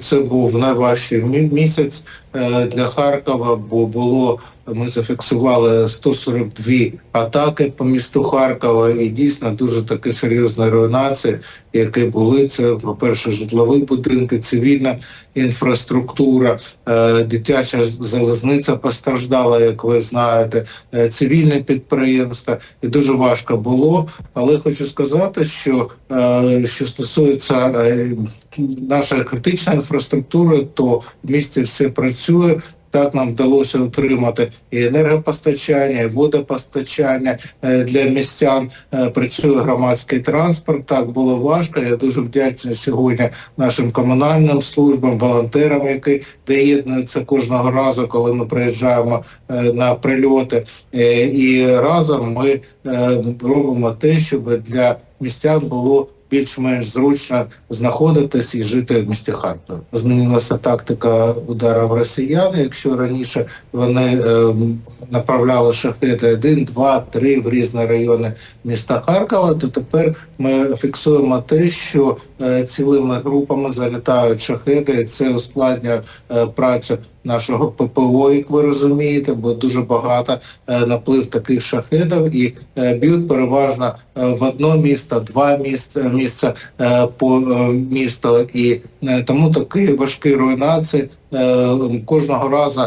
це був найважчий місяць для Харкова, бо було ми зафіксували 142 атаки по місту Харкова, і дійсно дуже такі серйозні руйнації, які були. Це, по-перше, житлові будинки, цивільна інфраструктура, е, дитяча залізниця постраждала, як ви знаєте, е, цивільне підприємство. І дуже важко було. Але хочу сказати, що е, що стосується е, нашої критичної інфраструктури, то в місті все працює. Так нам вдалося отримати і енергопостачання, і водопостачання е, для містян. Е, Працює громадський транспорт. Так було важко. Я дуже вдячний сьогодні нашим комунальним службам, волонтерам, які доєднуються кожного разу, коли ми приїжджаємо е, на прильоти. І разом ми робимо те, щоб для містян було більш-менш зручно знаходитись і жити в місті Харкові. Змінилася тактика ударів росіян. Якщо раніше вони е, направляли шахеди 1, 2, 3 в різні райони міста Харкова, то тепер ми фіксуємо те, що е, цілими групами залітають шахеди, і це ускладнює е, працю нашого ППО, як ви розумієте, бо дуже багато е, наплив таких шахедів і е, б'ють переважно е, в одно місто, два місця, місця по місто. І тому такі важкі руйнації кожного разу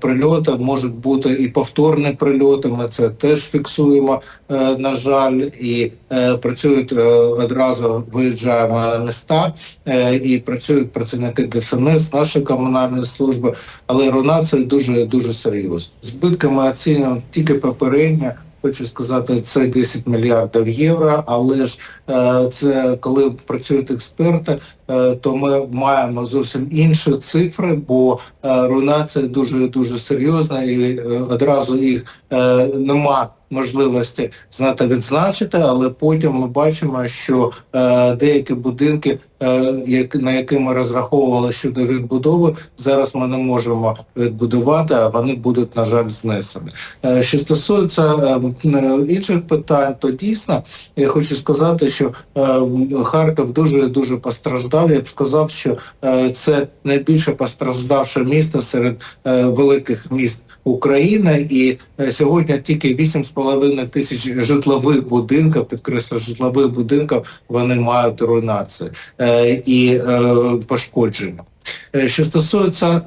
прильоти можуть бути і повторні прильоти. Ми це теж фіксуємо, е, на жаль, і е, працюють е, одразу виїжджаємо на міста е, і працюють працівники ДСНС, наші комунальні служби, але руйнація дуже дуже серйозна. Збитки ми оцінюємо тільки попередньо. Хочу сказати, це 10 мільярдів євро, але ж е, це коли працюють експерти, е, то ми маємо зовсім інші цифри, бо е, руйнація дуже дуже серйозна і е, одразу їх е, нема можливості знати відзначити, але потім ми бачимо, що е, деякі будинки, е, на які ми розраховували щодо відбудови, зараз ми не можемо відбудувати, а вони будуть, на жаль, знесені. Е, що стосується е, інших питань, то дійсно я хочу сказати, що е, Харків дуже дуже постраждав. Я б сказав, що е, це найбільше постраждавше місто серед е, великих міст. України і е, сьогодні тільки 8,5 тисяч житлових будинків, підкреслю, житлових будинків вони мають руйнацію е, і пошкодження. Що стосується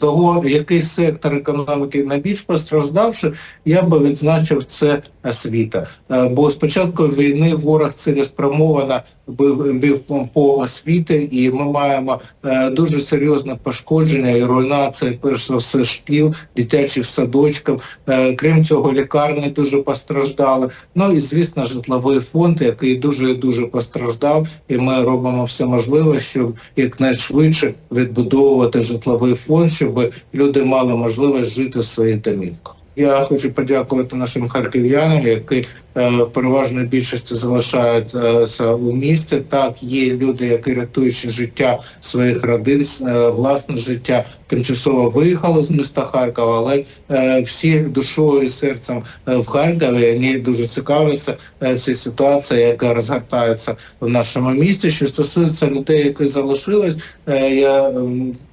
того, який сектор економіки найбільш постраждавши, я би відзначив це освіта. Е, бо з початку війни ворог цілеспрямовано бив, по освіти, і ми маємо е, дуже серйозне пошкодження і руйнація, перш за все, шкіл, дитячих садочків. Е, крім цього, лікарні дуже постраждали. Ну і звісно, житловий фонд, який дуже дуже постраждав, і ми робимо все можливе, щоб якнайшвидше відбудовувати житловий фонд, щоб люди мали можливість жити в своїх домівках. Я хочу подякувати нашим харків'янам, які е, в переважній більшості залишаються у місті. Так, є люди, які рятуючи життя своїх родин, е, власне життя, тимчасово виїхали з міста Харкова, але е, всі душою і серцем е, в Харкові вони дуже цікавляться е, цій ситуації, яка розгортається в нашому місті. Що стосується людей, які залишились, е, я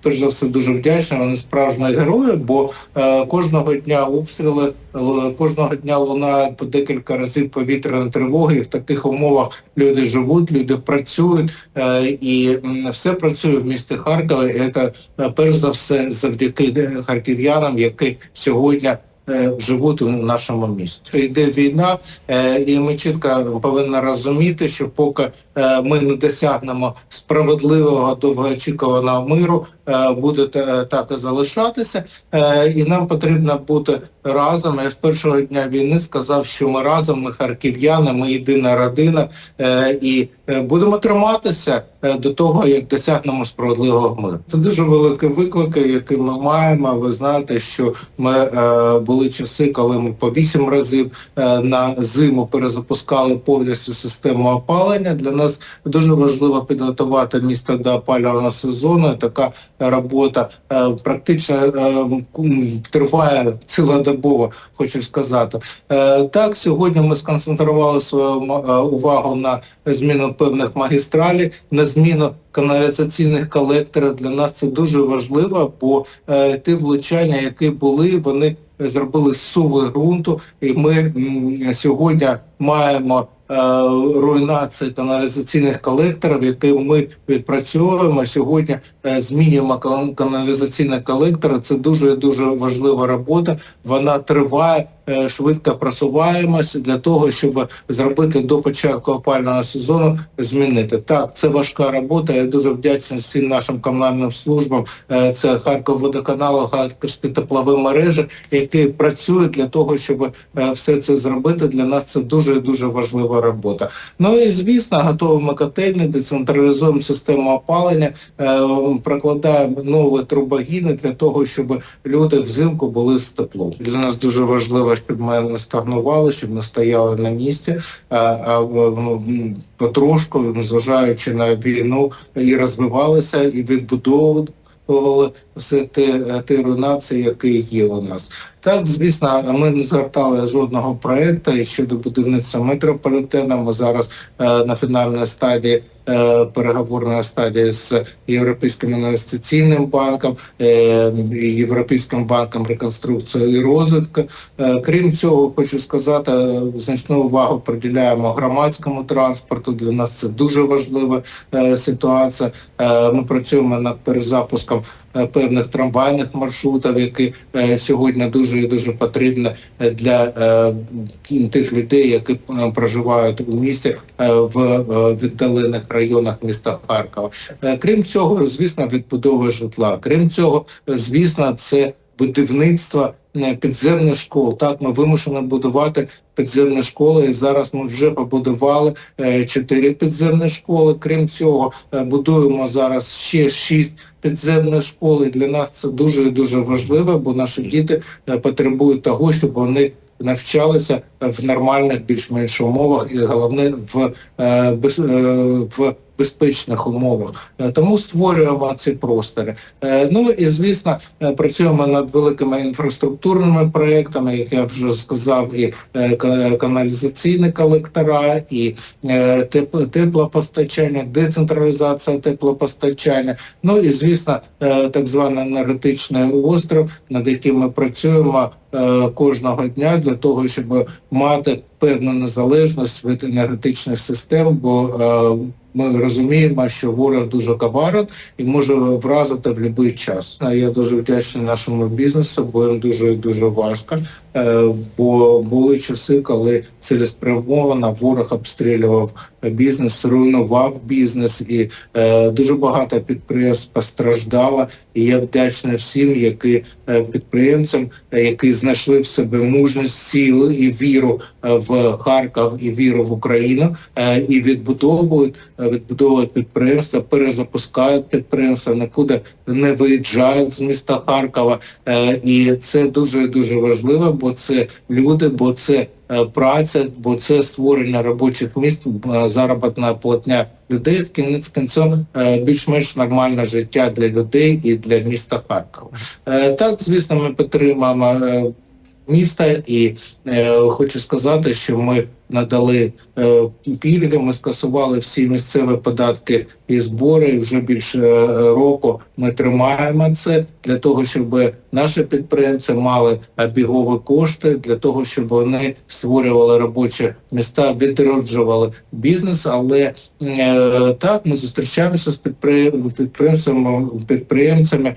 перш за все дуже вдячний. Вони справжні герої, бо е, кожного дня обстріли, кожного дня лунають по декілька разів повітряна тривога, і в таких умовах люди живуть, люди працюють, е, і все працює в місті Харкові. І це е, перш за все завдяки е, харків'янам, які сьогодні. Е, Живуть у нашому місті. Йде війна, е, і ми чітко повинні розуміти, що поки е, ми не досягнемо справедливого довгоочікуваного миру, буде так і залишатися. І нам потрібно бути разом. Я з першого дня війни сказав, що ми разом, ми харків'яни, ми єдина родина, і будемо триматися е, до того, як досягнемо справедливого миру. Це дуже великі виклики, які ми маємо. Ви знаєте, що ми е, були часи, коли ми по вісім разів е, на зиму перезапускали повністю систему опалення. Для нас нас дуже важливо підготувати місто до опалювального сезону. Така робота е, практично е, триває цілодобово, хочу сказати. Е, Так, сьогодні ми сконцентрували свою е, увагу на зміну певних магістралей, на зміну каналізаційних колекторів. Для нас це дуже важливо, бо е, ті влучання, які були, вони зробили суви ґрунту, і ми м, сьогодні маємо е, руйнації каналізаційних колекторів, які ми відпрацьовуємо. Сьогодні е, змінюємо кан- каналізаційні колектори. Це дуже дуже важлива робота. Вона триває. Е, Швидко просуваємося для того, щоб зробити до початку опального сезону, змінити. Так, це важка робота. Я дуже вдячний всім нашим комунальним службам. Е, Це Харківводоканалу, Харківські теплові мережі, які працюють для того, щоб е, все це зробити. Для нас це дуже дуже важлива робота. Ну і звісно, готуємо котельні, децентралізуємо систему опалення, прокладаємо нові трубогіни для того, щоб люди взимку були з теплом. Для нас дуже важливо, щоб ми не стагнували, щоб не стояли на місці, а, потрошку, незважаючи на війну, і розвивалися, і відбудовували все те, ті руйнації, які є у нас. Так, звісно, ми не згортали жодного проекту щодо будівництва метрополітену. Ми зараз е, на фінальній стадії е, стадія стадії з Європейським інвестиційним банком, е, Європейським банком реконструкції і розвитку. Е, крім цього, хочу сказати, значну увагу приділяємо громадському транспорту. Для нас це дуже важлива ситуація. Ми працюємо над перезапуском певних трамвайних маршрутів, які е, сьогодні дуже і дуже потрібні е, для е, тих людей, які е, проживають у місті е, в е, віддалених районах міста Харкова. Е, Крім цього, звісно, відбудова житла. Крім цього, е, звісно, це будівництво е, підземних школ. Так, ми вимушені будувати підземні школи. І зараз ми вже побудували е, чотири підземні школи. Крім цього, е, будуємо зараз ще шість підземних школи. Для нас це дуже дуже важливо, бо наші діти е, потребують того, щоб вони навчалися в нормальних більш-менш умовах, і головне в, е, е, в безпечних умовах. Е, Тому створюємо ці простори. Е, Ну і звісно, е, працюємо над великими інфраструктурними проектами, як я вже сказав, і каналізаційні колектора, і теплопостачання, децентралізація теплопостачання. Ну і звісно, так званий енергетичний остров, над яким ми працюємо кожного дня для того, щоб мати певну незалежність від енергетичних систем, бо ми розуміємо, що ворог дуже кабарат і може вразити в будь-який час. Я дуже вдячний нашому бізнесу, бо їм дуже дуже важко. Е, Бо були часи, коли цілеспрямовано ворог обстрілював бізнес, руйнував бізнес, і е, дуже багато підприємств постраждало. І я вдячний всім, які е, підприємцям, які знайшли в себе мужність, сили і віру в Харків і віру в Україну, і відбудовують, відбудовують підприємства, перезапускають підприємства, нікуди не виїжджають з міста Харкова. І це дуже дуже важливо, бо це люди, бо це е, праця, бо це створення робочих місць, е, заробітна платня людей в кінець кінцем більш-менш нормальне життя для людей і для міста Харкова. Е, Так, звісно, ми підтримуємо міста і хочу сказати, що ми надали е, пільги, ми скасували всі місцеві податки і збори. І вже більше е, року ми тримаємо це для того, щоб наші підприємці мали обігові кошти, для того, щоб вони створювали робочі міста, відроджували бізнес. Але е, так ми зустрічаємося з підприємцями, підприємцями.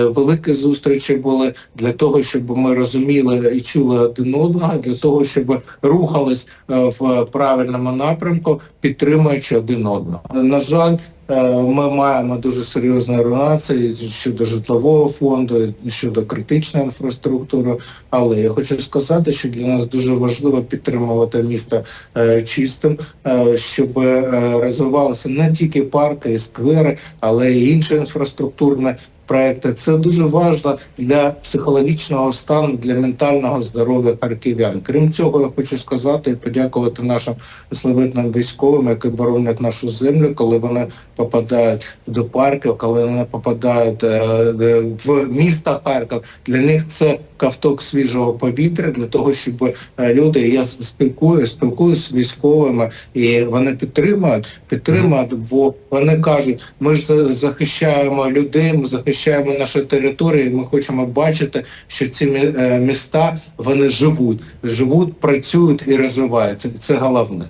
Великі зустрічі були для того, щоб ми розуміли і чули один одного, для того, щоб рухались в правильному напрямку, підтримуючи один одного. На жаль. е, Ми маємо дуже серйозні руйнації щодо житлового фонду, щодо критичної інфраструктури. Але я хочу сказати, що для нас дуже важливо підтримувати місто е, чистим, е, щоб е, розвивалися не тільки парки і сквери, але й інші інфраструктурні проекти. Це дуже важливо для психологічного стану, для ментального здоров'я харків'ян. Крім цього, я хочу сказати і подякувати нашим славетним військовим, які боронять нашу землю, коли вони попадають до парків, коли вони попадають е, в міста Харків. Для них це ковток свіжого повітря для того, щоб е, люди я спілкуюся, спілкуюся з військовими, і вони підтримують, підтримують, бо вони кажуть, ми ж захищаємо людей, ми захищаємо наші території. Ми хочемо бачити, що ці е, міста вони живуть, живуть, працюють і розвиваються. Це головне.